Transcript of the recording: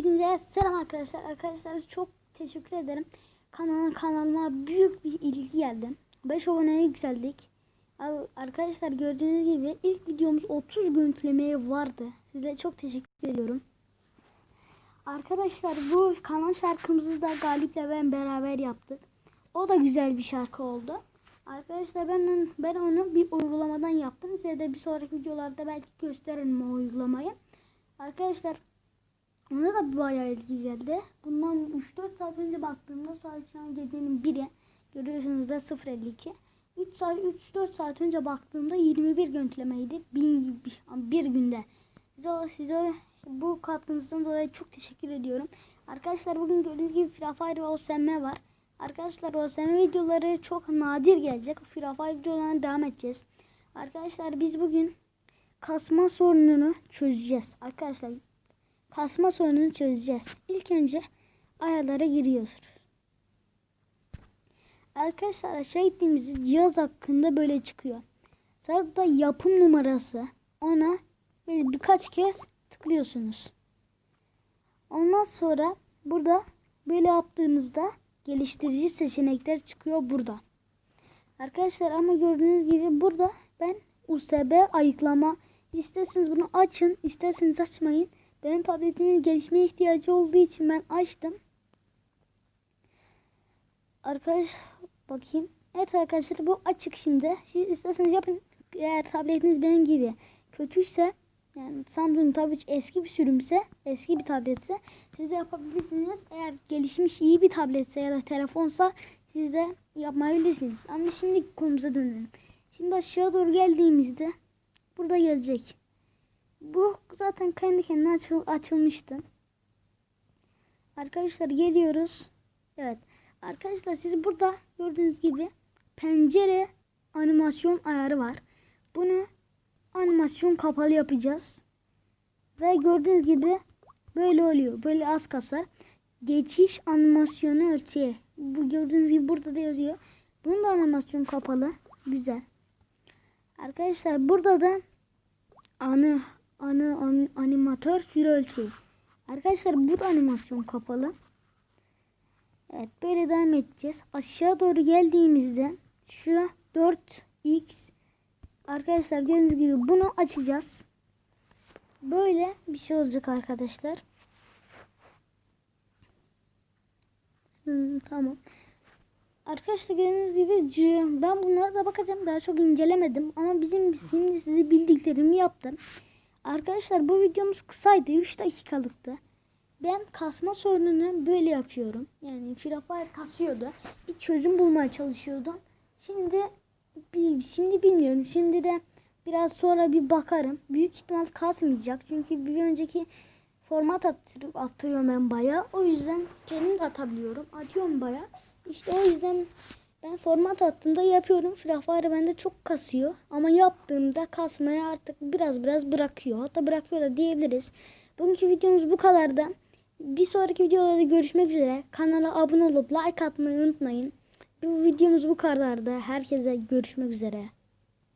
Hepinize selam arkadaşlar. Arkadaşlar çok teşekkür ederim. Kanala kanalıma büyük bir ilgi geldi. 5 aboneye yükseldik. Arkadaşlar gördüğünüz gibi ilk videomuz 30 görüntülemeye vardı. Size çok teşekkür ediyorum. Arkadaşlar bu kanal şarkımızı da Galip'le ben beraber yaptık. O da güzel bir şarkı oldu. Arkadaşlar ben ben onu bir uygulamadan yaptım. Size de bir sonraki videolarda belki gösteririm o uygulamayı. Arkadaşlar ona da bayağı ilgi geldi. Bundan 3-4 saat önce baktığımda saat şu an gecenin 1'i. Görüyorsunuz da 0.52. 3 saat 3-4 saat önce baktığımda 21 görüntülemeydi. Bin, bir, bir günde. Size, size bu katkınızdan dolayı çok teşekkür ediyorum. Arkadaşlar bugün gördüğünüz gibi Free Fire ve OSM var. Arkadaşlar OSM videoları çok nadir gelecek. Free Fire videolarına devam edeceğiz. Arkadaşlar biz bugün kasma sorununu çözeceğiz. Arkadaşlar kasma sorununu çözeceğiz. İlk önce ayarlara giriyoruz. Arkadaşlar aşağı gittiğimizde cihaz hakkında böyle çıkıyor. Sonra burada yapım numarası. Ona böyle birkaç kez tıklıyorsunuz. Ondan sonra burada böyle yaptığınızda geliştirici seçenekler çıkıyor burada. Arkadaşlar ama gördüğünüz gibi burada ben USB ayıklama isterseniz bunu açın isterseniz açmayın. Benim tabletimin gelişmeye ihtiyacı olduğu için ben açtım. Arkadaş bakayım. Evet arkadaşlar bu açık şimdi. Siz isterseniz yapın. Eğer tabletiniz benim gibi kötüyse yani Samsung tabii eski bir sürümse, eski bir tabletse siz de yapabilirsiniz. Eğer gelişmiş iyi bir tabletse ya da telefonsa siz de yapmayabilirsiniz. Ama şimdi konumuza dönelim. Şimdi aşağı doğru geldiğimizde burada gelecek. Bu zaten kendi kendine açıl açılmıştı. Arkadaşlar geliyoruz. Evet. Arkadaşlar siz burada gördüğünüz gibi pencere animasyon ayarı var. Bunu animasyon kapalı yapacağız. Ve gördüğünüz gibi böyle oluyor. Böyle az kasar. Geçiş animasyonu ölçeği. Bu gördüğünüz gibi burada da yazıyor. Bunun da animasyon kapalı. Güzel. Arkadaşlar burada da anı anı an, animatör süre ölçeği. Arkadaşlar bu da animasyon kapalı. Evet böyle devam edeceğiz. Aşağı doğru geldiğimizde şu 4x Arkadaşlar gördüğünüz gibi bunu açacağız. Böyle bir şey olacak arkadaşlar. Tamam. Arkadaşlar gördüğünüz gibi ben bunlara da bakacağım. Daha çok incelemedim. Ama bizim şimdi size bildiklerimi yaptım. Arkadaşlar bu videomuz kısaydı. 3 dakikalıktı. Ben kasma sorununu böyle yapıyorum. Yani Free kasıyordu. Bir çözüm bulmaya çalışıyordum. Şimdi bir, şimdi bilmiyorum. Şimdi de biraz sonra bir bakarım. Büyük ihtimal kasmayacak. Çünkü bir önceki format attırıp atıyorum ben baya. O yüzden kendim de atabiliyorum. Atıyorum baya. İşte o yüzden ben format attığımda yapıyorum. Free Fire bende çok kasıyor. Ama yaptığımda kasmaya artık biraz biraz bırakıyor. Hatta bırakıyor da diyebiliriz. Bugünkü videomuz bu kadardı. Bir sonraki videolarda görüşmek üzere. Kanala abone olup like atmayı unutmayın. Bu videomuz bu kadardı. Herkese görüşmek üzere.